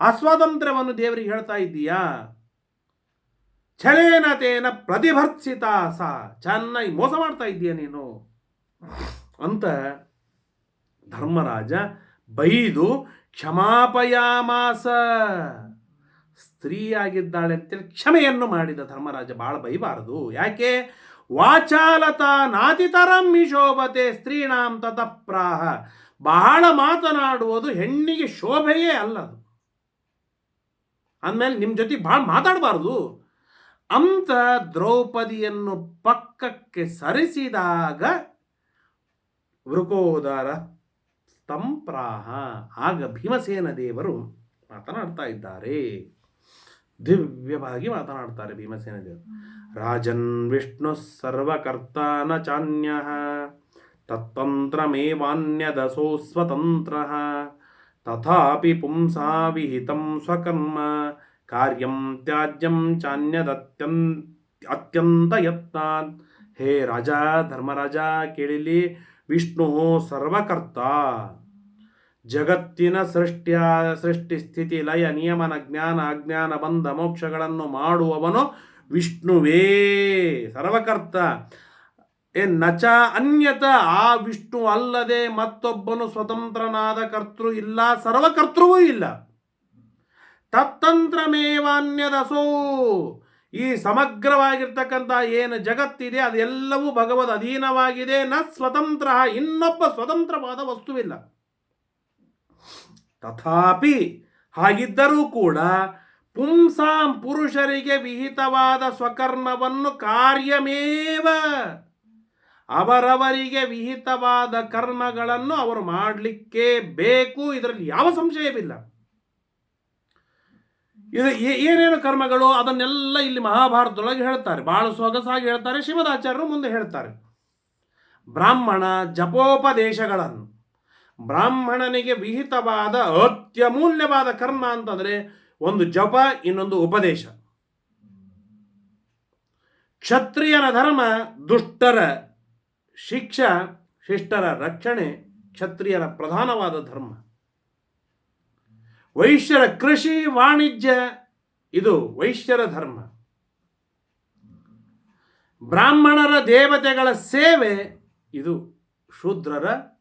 ಅಸ್ವತಂತ್ರವನ್ನು ದೇವರಿಗೆ ಹೇಳ್ತಾ ಇದ್ದೀಯಾ? ಛಲೇನ ತೇನ ಪ್ರತಿಭರ್ಸಿತ ಸ. ಚೆನ್ನಾಗಿ ಮೋಸ ಮಾಡ್ತಾ ಇದ್ದೀಯ ನೀನು? ಅಂತ ಧರ್ಮರಾಜ ಬೈದು ಕ್ಷಮಾಪಯಾಮಾಸ. ಸ್ತ್ರೀಯಾಗಿದ್ದಾಳೆ ಅಂತೇಳಿ ಕ್ಷಮೆಯನ್ನು ಮಾಡಿದ ಧರ್ಮರಾಜ ಭಾಳ ಬೈಬಾರದು. ಯಾಕೆ? ವಾಚಾಲತ ನಾತಿತರಂ ಶೋಭತೆ ಸ್ತ್ರೀಣಾಂ ತತಪ್ರಾಹ ಬಹಳ ಮಾತನಾಡುವುದು ಹೆಣ್ಣಿಗೆ ಶೋಭೆಯೇ ಅಲ್ಲದು. ಅಂದಮೇಲೆ ನಿಮ್ಮ ಜೊತೆ ಭಾಳ ಮಾತಾಡಬಾರ್ದು. ಅಂತ ದ್ರೌಪದಿಯನ್ನು ಪಕ್ಕಕ್ಕೆ ಸರಿಸಿದಾಗ ವೃಕೋದರ ಸ್ತಂಪ್ರಾಹ ಆಗ ಭೀಮಸೇನ ದೇವರು ಮಾತನಾಡ್ತಾ ಇದ್ದಾರೆ. ದಿವ್ಯವಾಗಿ ಮಾತನಾಡ್ತಾರೆ ಭೀಮಸೇನ ದೇವರು ರಾಜನ್ ವಿಷ್ಣು ಸರ್ವಕರ್ತಾನ ಚಾನ್ಯ ತತ್ತಂತ್ರಮೇವಾನ್ಯದಸೋ ಸ್ವತಂತ್ರ ತಥಾಪಿ ಪುಂಸಾ ವಿಹಿತಂ ಸ್ವಕರ್ಮ ಕಾರ್ಯಂ ತ್ಯಾಜ್ಯಂ ಚಾನ್ಯದತ್ಯಂ ಅತ್ಯಂತ ಯತ್ನಾತ್ ಹೇ ರಾಜ ಧರ್ಮರಾಜ ಕೇಳಿಲಿ ವಿಷ್ಣು ಸರ್ವಕರ್ತ ಜಗತ್ತಿನ ಸೃಷ್ಟಿಯ, ಸೃಷ್ಟಿ ಸ್ಥಿತಿ, ಲಯ, ನಿಯಮನ ಜ್ಞಾನ, ಅಜ್ಞಾನ ಬಂಧ, ಮೋಕ್ಷಗಳನ್ನು ಮಾಡುವವನು ವಿಷ್ಣುವೇ. ಸರ್ವಕರ್ತ ಏ ನಚ ಅನ್ಯತ, ಆ ವಿಷ್ಣು ಅಲ್ಲದೆ ಮತ್ತೊಬ್ಬನು ಸ್ವತಂತ್ರನಾದ ಕರ್ತೃ ಇಲ್ಲ, ಸರ್ವಕರ್ತೃವೂ ಇಲ್ಲ. ತತ್ತಂತ್ರಮೇವಾನ್ಯದಸೋ. ಈ ಸಮಗ್ರವಾಗಿರ್ತಕ್ಕಂಥ ಏನು ಜಗತ್ತಿದೆ, ಅದೆಲ್ಲವೂ ಭಗವದ್ ಅಧೀನವಾಗಿದೆ, ನ ಸ್ವತಂತ್ರ ಇನ್ನೊಬ್ಬ ಸ್ವತಂತ್ರವಾದ ವಸ್ತುವಿಲ್ಲ. ತಥಾಪಿ ಹಾಗಿದ್ದರೂ ಕೂಡ ಪುಂಸಾಂ ಪುರುಷರಿಗೆ ವಿಹಿತವಾದ ಸ್ವಕರ್ಮವನ್ನು ಕಾರ್ಯಮೇವ. ಅವರವರಿಗೆ ವಿಹಿತವಾದ ಕರ್ಮಗಳನ್ನು ಅವರು ಮಾಡಲಿಕ್ಕೆ ಬೇಕು. ಇದರಲ್ಲಿ ಯಾವ ಸಂಶಯವಿಲ್ಲ. ಇದು ಏನೇನು ಕರ್ಮಗಳು ಅದನ್ನೆಲ್ಲ ಇಲ್ಲಿ ಮಹಾಭಾರತದೊಳಗೆ ಹೇಳ್ತಾರೆ. ಭಾಳ ಸೊಗಸಾಗಿ ಹೇಳ್ತಾರೆ. ಶ್ರೀಮದಾಚಾರ್ಯರು ಮುಂದೆ ಹೇಳ್ತಾರೆ. ಬ್ರಾಹ್ಮಣ ಜಪೋಪದೇಶಗಳನ್ನು ಬ್ರಾಹ್ಮಣನಿಗೆ ವಿಹಿತವಾದ ಅತ್ಯಮೂಲ್ಯವಾದ ಕರ್ಮ ಅಂತಂದರೆ ಒಂದು ಜಪ, ಇನ್ನೊಂದು ಉಪದೇಶ. ಕ್ಷತ್ರಿಯನ ಧರ್ಮ ದುಷ್ಟರ ಶಿಕ್ಷಾ, ಶಿಷ್ಟರ ರಕ್ಷಣೆ ಕ್ಷತ್ರಿಯರ ಪ್ರಧಾನವಾದ ಧರ್ಮ. ವೈಶ್ಯರ ಕೃಷಿ, ವಾಣಿಜ್ಯ, ಇದು ವೈಶ್ಯರ ಧರ್ಮ. ಬ್ರಾಹ್ಮಣರ ದೇವತೆಗಳ ಸೇವೆ, ಇದು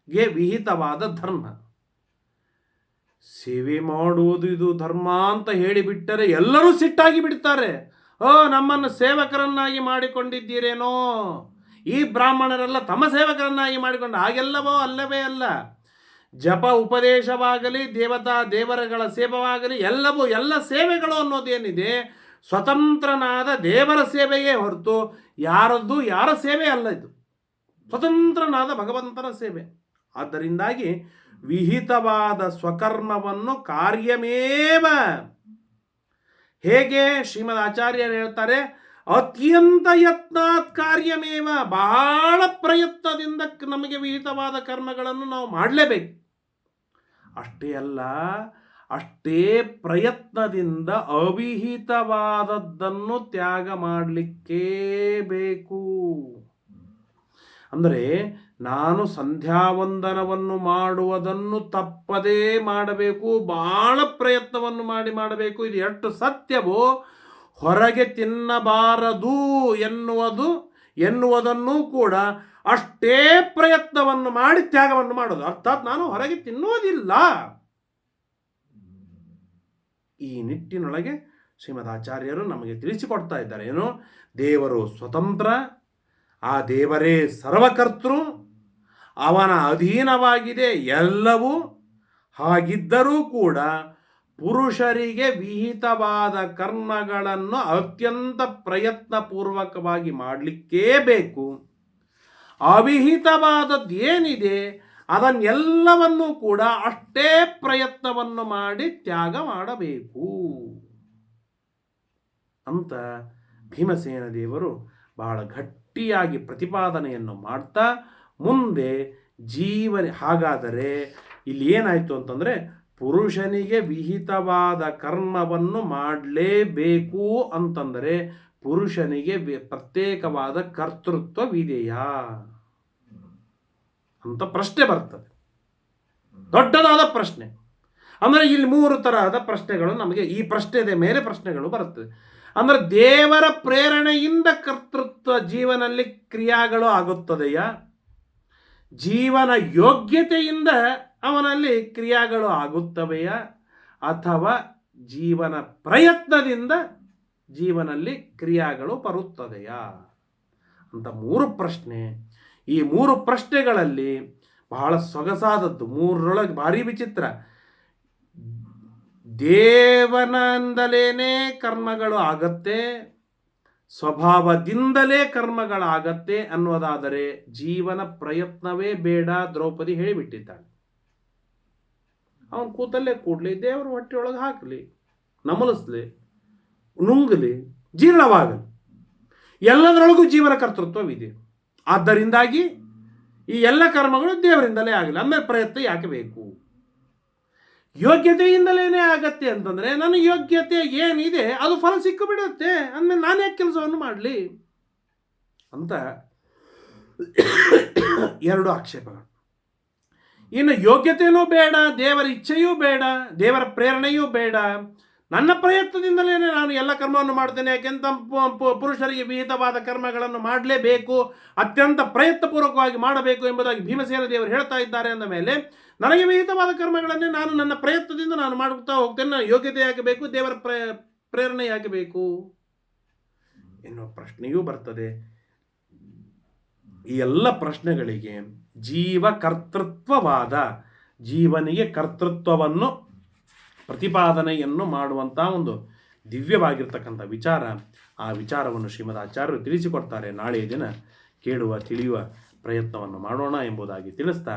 ಶೂದ್ರರಿಗೆ ವಿಹಿತವಾದ ಧರ್ಮ. ಸೇವೆ ಮಾಡುವುದು ಇದು ಧರ್ಮ ಅಂತ ಹೇಳಿಬಿಟ್ಟರೆ ಎಲ್ಲರೂ ಸಿಟ್ಟಾಗಿ ಬಿಡ್ತಾರೆ. ಓ, ನಮ್ಮನ್ನು ಸೇವಕರನ್ನಾಗಿ ಮಾಡಿಕೊಂಡಿದ್ದೀರೇನೋ? ಈ ಬ್ರಾಹ್ಮಣರೆಲ್ಲ ತಮ್ಮ ಸೇವಕರನ್ನಾಗಿ ಮಾಡಿಕೊಂಡು ಹಾಗೆಲ್ಲವೋ ಅಲ್ಲವೇ ಅಲ್ಲ. ಜಪ ಉಪದೇಶವಾಗಲಿ, ದೇವತಾ ದೇವರಗಳ ಸೇವವಾಗಲಿ, ಎಲ್ಲವೂ ಎಲ್ಲ ಸೇವೆಗಳು ಅನ್ನೋದೇನಿದೆ. ಸ್ವತಂತ್ರನಾದ ದೇವರ ಸೇವೆಯೇ ಹೊರತು ಯಾರದ್ದು ಯಾರ ಸೇವೆ ಅಲ್ಲ ಇದು. ಸ್ವತಂತ್ರನಾದ ಭಗವಂತನ ಸೇವೆ. ಆದ್ದರಿಂದಾಗಿ ವಿಹಿತವಾದ ಸ್ವಕರ್ಮವನ್ನು ಕಾರ್ಯಮೇವ. ಹೇಗೆ? ಶ್ರೀಮದ್ ಆಚಾರ್ಯರು ಹೇಳ್ತಾರೆ, ಅತ್ಯಂತ ಯತ್ನಾತ್ ಕಾರ್ಯಮೇವ. ಬಹಳ ಪ್ರಯತ್ನದಿಂದ ನಮಗೆ ವಿಹಿತವಾದ ಕರ್ಮಗಳನ್ನು ನಾವು ಮಾಡಲೇಬೇಕು. ಅಷ್ಟೇ ಅಲ್ಲ, ಅಷ್ಟೇ ಪ್ರಯತ್ನದಿಂದ ಅವಿಹಿತವಾದದ್ದನ್ನು ತ್ಯಾಗ ಮಾಡಲಿಕ್ಕೇ ಬೇಕು. ಅಂದರೆ ನಾನು ಸಂಧ್ಯಾವಂದನವನ್ನು ಮಾಡುವುದನ್ನು ತಪ್ಪದೇ ಮಾಡಬೇಕು ಬಹಳ ಪ್ರಯತ್ನವನ್ನು ಮಾಡಿ ಮಾಡಬೇಕು. ಇದು ಎಷ್ಟು ಸತ್ಯವೋ, ಹೊರಗೆ ತಿನ್ನಬಾರದು ಎನ್ನುವುದು, ಎನ್ನುವುದನ್ನು ಕೂಡ ಅಷ್ಟೇ ಪ್ರಯತ್ನವನ್ನು ಮಾಡಿ ತ್ಯಾಗವನ್ನು ಮಾಡೋದು ಅರ್ಥಾತ್ ನಾನು ಹೊರಗೆ ತಿನ್ನೋದಿಲ್ಲ ಈ ನಿಟ್ಟಿನೊಳಗೆ ಶ್ರೀಮದ್ ಆಚಾರ್ಯರು ನಮಗೆ ತಿಳಿಸಿಕೊಡ್ತಾ ಇದ್ದಾರೆ. ಏನು? ದೇವರು ಸ್ವತಂತ್ರ, ಆ ದೇವರೇ ಸರ್ವಕರ್ತೃ ಅವನ ಅಧೀನವಾಗಿದೆ ಎಲ್ಲವೂ ಹಾಗಿದ್ದರೂ ಕೂಡ ಪುರುಷರಿಗೆ ವಿಹಿತವಾದ ಕರ್ಮಗಳನ್ನು ಅತ್ಯಂತ ಪ್ರಯತ್ನಪೂರ್ವಕವಾಗಿ ಮಾಡಲಿಕ್ಕೇ ಬೇಕು. ಅವಿಹಿತವಾದದ್ದು ಏನಿದೆ ಅದನ್ನೆಲ್ಲವನ್ನೂ ಕೂಡ ಅಷ್ಟೇ ಪ್ರಯತ್ನವನ್ನು ಮಾಡಿ ತ್ಯಾಗ ಮಾಡಬೇಕು. ಅಂತ ಭೀಮಸೇನ ದೇವರು ಬಹಳ ಗಟ್ಟಿಯಾಗಿ ಪ್ರತಿಪಾದನೆಯನ್ನು ಮಾಡ್ತಾ ಮುಂದೆ ಜೀವನ ಹಾಗಾದರೆ ಇಲ್ಲಿ ಏನಾಯಿತು ಅಂತಂದರೆ ಪುರುಷನಿಗೆ ವಿಹಿತವಾದ ಕರ್ಮವನ್ನು ಮಾಡಲೇಬೇಕು ಅಂತಂದರೆ ಪುರುಷನಿಗೆ ಪ್ರತ್ಯೇಕವಾದ ಕರ್ತೃತ್ವವಿದೆಯಾ? ಅಂತ ಪ್ರಶ್ನೆ ಬರ್ತದೆ. ದೊಡ್ಡದಾದ ಪ್ರಶ್ನೆ. ಅಂದರೆ ಇಲ್ಲಿ ಮೂರು ತರಹದ ಪ್ರಶ್ನೆಗಳು ನಮಗೆ ಈ ಪ್ರಶ್ನೆದ ಮೇಲೆ ಪ್ರಶ್ನೆಗಳು ಬರುತ್ತದೆ ಅಂದರೆ ದೇವರ ಪ್ರೇರಣೆಯಿಂದ ಕರ್ತೃತ್ವ ಜೀವನಲ್ಲಿ ಕ್ರಿಯಾಗಳು ಆಗುತ್ತದೆಯಾ? ಜೀವನ ಯೋಗ್ಯತೆಯಿಂದ ಅವನಲ್ಲಿ ಕ್ರಿಯಾಗಳು ಆಗುತ್ತವೆಯಾ? ಅಥವಾ ಜೀವನ ಪ್ರಯತ್ನದಿಂದ ಜೀವನಲ್ಲಿ ಕ್ರಿಯಾಗಳು ಬರುತ್ತದೆಯಾ? ಅಂತ ಮೂರು ಪ್ರಶ್ನೆ. ಈ ಮೂರು ಪ್ರಶ್ನೆಗಳಲ್ಲಿ ಬಹಳ ಸೊಗಸಾದದ್ದು, ಮೂರರೊಳಗೆ ಭಾರಿ ವಿಚಿತ್ರ. ದೇವನಂದಲೇನೇ ಕರ್ಮಗಳು ಆಗತ್ತೆ ಸ್ವಭಾವದಿಂದಲೇ ಕರ್ಮಗಳಾಗತ್ತೆ ಅನ್ನೋದಾದರೆ ಜೀವನ ಪ್ರಯತ್ನವೇ ಬೇಡ ದ್ರೌಪದಿ ಹೇಳಿಬಿಟ್ಟಿದ್ದಾಳೆ ಅವನು ಕೂತಲ್ಲೇ ಕೂಡಲಿ, ದೇವರು ಹೊಟ್ಟೆಯೊಳಗೆ ಹಾಕಲಿ, ನಮಲಿಸ್ಲಿ, ನುಂಗಲಿ, ಜೀರ್ಣವಾಗಲಿ. ಎಲ್ಲದರೊಳಗೂ ಜೀವನ ಕರ್ತೃತ್ವವಿದೆ. ಆದ್ದರಿಂದಾಗಿ ಈ ಎಲ್ಲ ಕರ್ಮಗಳು ದೇವರಿಂದಲೇ ಆಗಲಿ. ಅಂದರೆ ಪ್ರಯತ್ನ ಯಾಕೆ ಬೇಕು? ಯೋಗ್ಯತೆಯಿಂದಲೇ ಆಗತ್ತೆ ಅಂತಂದರೆ ನನ್ನ ಯೋಗ್ಯತೆ ಏನಿದೆ ಅದು ಫಲ ಸಿಕ್ಕು ಬಿಡುತ್ತೆ ಅಂದಮೇಲೆ ನಾನು ಯಾಕೆ ಕೆಲಸವನ್ನು ಮಾಡಲಿ? ಅಂತ ಎರಡು ಆಕ್ಷೇಪಗಳು. ಇನ್ನು ಯೋಗ್ಯತೆಯೂ ಬೇಡ, ದೇವರ ಇಚ್ಛೆಯೂ ಬೇಡ, ದೇವರ ಪ್ರೇರಣೆಯೂ ಬೇಡ ನನ್ನ ಪ್ರಯತ್ನದಿಂದಲೇ ನಾನು ಎಲ್ಲ ಕರ್ಮವನ್ನು ಮಾಡ್ತೇನೆ ಯಾಕೆಂತ ಪುರುಷರಿಗೆ ವಿಹಿತವಾದ ಕರ್ಮಗಳನ್ನು ಮಾಡಲೇಬೇಕು, ಅತ್ಯಂತ ಪ್ರಯತ್ನಪೂರ್ವಕವಾಗಿ ಮಾಡಬೇಕು ಎಂಬುದಾಗಿ ಭೀಮಸೇನ ದೇವರು ಹೇಳ್ತಾ ಇದ್ದಾರೆ ಅಂದ ಮೇಲೆ, ನನಗೆ ವಿಹಿತವಾದ ಕರ್ಮಗಳನ್ನೇ ನಾನು ನನ್ನ ಪ್ರಯತ್ನದಿಂದ ನಾನು ಮಾಡುತ್ತಾ ಹೋಗ್ತೇನೆ, ನಾನು ಯೋಗ್ಯತೆ ಯಾಕೆ ಬೇಕು ದೇವರ ಪ್ರೇರಣೆ ಯಾಕೆ ಬೇಕು ಎನ್ನುವ ಪ್ರಶ್ನೆಯೂ ಬರ್ತದೆ. ಈ ಎಲ್ಲ ಪ್ರಶ್ನೆಗಳಿಗೆ ಜೀವ ಕರ್ತೃತ್ವವಾದ ಜೀವನಿಗೆ ಕರ್ತೃತ್ವವನ್ನು ಪ್ರತಿಪಾದನೆಯನ್ನು ಮಾಡುವಂಥ ಒಂದು ದಿವ್ಯವಾಗಿರ್ತಕ್ಕಂಥ ವಿಚಾರ, ಆ ವಿಚಾರವನ್ನು ಶ್ರೀಮದ್ ಆಚಾರ್ಯರು ತಿಳಿಸಿಕೊಡ್ತಾರೆ. ನಾಳೆಯ ದಿನ ಕೇಳುವ, ತಿಳಿಯುವ ಪ್ರಯತ್ನವನ್ನು ಮಾಡೋಣ ಎಂಬುದಾಗಿ ತಿಳಿಸ್ತಾ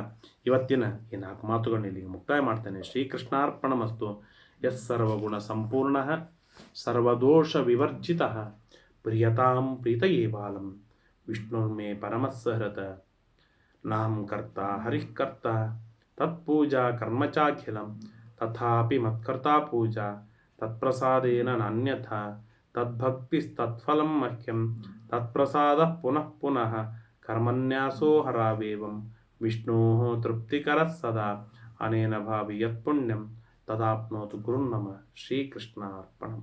ಇವತ್ತಿನ ಈ ನಾಲ್ಕು ಮಾತುಗಳನ್ನ ಇಲ್ಲಿಗೆ ಮುಕ್ತಾಯ ಮಾಡ್ತೇನೆ. ಶ್ರೀಕೃಷ್ಣಾರ್ಪಣ ಮಸ್ತು ಎಸ್ ಸರ್ವಗುಣ ಸಂಪೂರ್ಣ, ಸರ್ವದೋಷ ವಿವರ್ಜಿತ, ಪ್ರಿಯತಾಂ ಪ್ರೀತಯೇ ಬಾಲಂ, ವಿಷ್ಣುರ್ಮೇ ಪರಮಸ್ಸಹೃತ, ನಾಂ ಕರ್ತ ಹರಿಃಕರ್ತ ತತ್ಪೂಜಾ ಕರ್ಮಚಾಖಿಲಂ तथापि मत्कर्ता पूजा तत्प्रसादेन नान्यथा तद्भक्तिस्तत्फलं मह्यं तत्प्रसादः पुनः पुनः कर्मन्यासो हरावेवं विष्णोः तृप्तिकरः सदा अनेन भावि यत्पुण्यं तदाप्नोतु गुरुर्नम श्रीकृष्णार्पणम्।